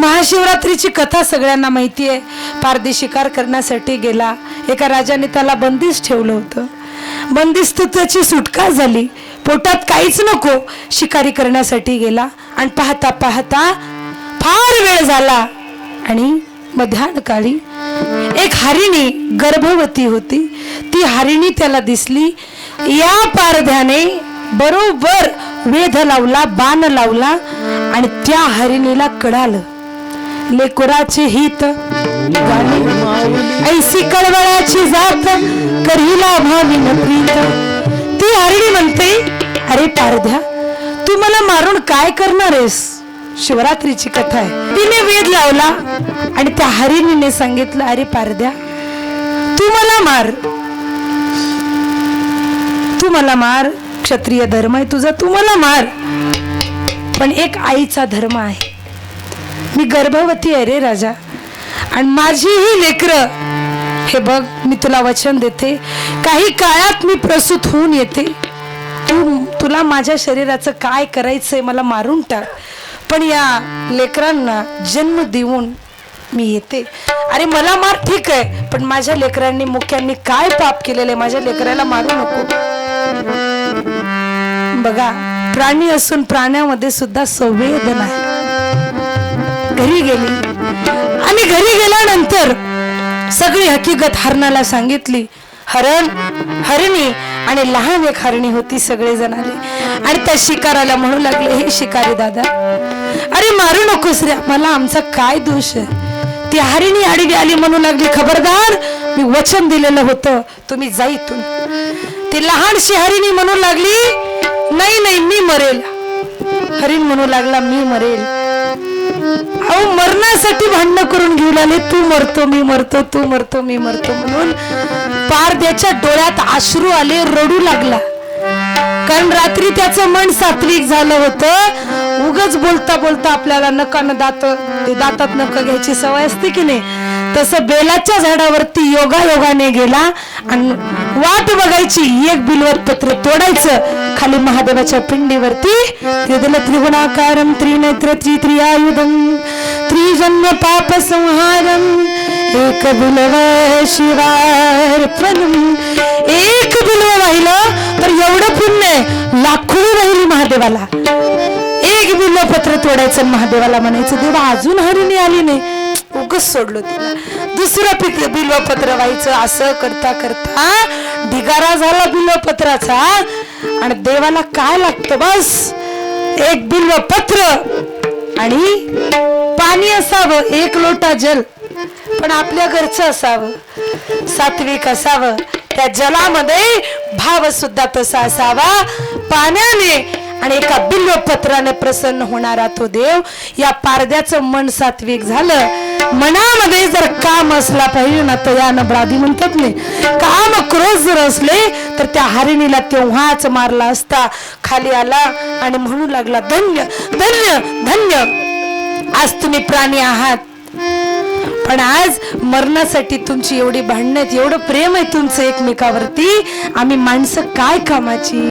महाशिवरात्रीची कथा सगळ्यांना माहिती आहे पारदी शिकार करण्यासाठी गेला. एका राजाने त्याला बंदिस्त ठेवलं होतं. बंदिस्त त्याची सुटका झाली. पोटात काहीच नको. शिकारी करण्यासाठी गेला. आणि पाहता पाहता फार वेळ झाला. आणि मध्यान काळी एक हरिणी गर्भवती होती. ती हरिणी त्याला दिसली. या पारध्याने बरोबर वेध लावला बाण लावला आणि त्या हरिणीला कळालं. लेकुराचे हित. ऐसी कळवळाची जात करीला भावी प्रीत. ती हरिणी म्हणते अरे पारध्या तू मला मारून काय करणार आहेस? शिवरात्रीची कथा आहे. तिने वेद लावला आणि त्या हरिणीने सांगितलं अरे पारध्या तू मला मार. तू मला मार. क्षत्रिय धर्म आहे तुझा तू मला मार. पण एक आईचा धर्म आहे. मी गर्भवती आहे रे राजा. आणि माझी ही लेकर हे बघ मी तुला वचन देते काही काळात मी प्रसूत होऊन येते. तू तुला माझ्या शरीराचं काय करायचंय मला मारून टाक. पण या लेकरांना जन्म देऊन मी येते. अरे मला मार ठीक आहे पण माझ्या लेकरांनी मुख्यांनी काय पाप केलेले माझ्या लेकराला मारू नको. बघा प्राणी असून प्राण्यामध्ये सुद्धा संवेदना आहे. घरी गेली. आणि घरी गेल्यानंतर सगळी हकीकत हरणाला सांगितली. हरण हरणी आणि लहान एक हरणी होती सगळे जण आले आणि त्या शिकाराला म्हणू लागले हे शिकारी दादा अरे मारू नकोस रे मला आमचा काय दोष आहे? ती हरिणी आडवी आली म्हणू लागली खबरदार मी वचन दिलेलं होतं तुम्ही जाई इथून. ती लहानशी हरिणी म्हणू लागली नाही नाही मी मरेल. हरिण म्हणू लागला मी मरेल. अहो मरणासाठी भांडणं करून घेऊ लागले. तू मरतो मी मरतो तू मरतो मी मरतो म्हणून पारद्याच्या डोळ्यात आश्रू आले रडू लागला. कारण रात्री त्याचं मन सात्विक झालं होतं. उगच बोलता बोलता आपल्याला नकानं दात दातात नक घ्यायची सवय असते की नाही? तसं बेलाच्या झाडावरती योगा योगाने गेला आणि वाट बघायची एक बिलवत पत्र तोडायचं. खाली महादेवाच्या पिंडीवरती ते दिलं त्रिगुणाकारम त्रिनेत्र त्रित्रियायुधम त्रिजन्म पाप संहारम एक बिलव शिवार्पणम एक बिलव राहिलं तर एवढं पुण्य लाखो राहिली महादेवाला. एक बिलव पत्र तोडायचं महादेवाला म्हणायचं देवा अजून हरिणी आली नाही. उगच सोडलो तिला. दुसरं पिक बिल्व पत्र व्हायचं असं करता करता ढिगारा झाला बिल्व पत्राचा. आणि देवाला काय लागतं बस? एक बिल्व पत्र आणि पाणी असावं एक लोटा जल. पण आपल्या घरचं असावं सात्विक असावं त्या जलामध्ये भाव सुद्धा तसा असावा. पाण्याने आणि एका बिल्व पत्राने प्रसन्न होणारा तो देव या पारद्याचं मन सात्विक झालं. मनामध्ये जर काम असला पाहिजे ना तर या नबराधी म्हणतात नाही काम क्रोध जर असले तर त्या हरिणीला तेव्हाच मारला असता. खाली आला आणि म्हणू लागला धन्य धन्य धन्य आज तुम्ही प्राणी आहात. पण आज मरणासाठी तुमची एवढी भांडण्यात एवढं प्रेम आहे तुमचं एकमेकावरती. आम्ही माणसं काय कामाची?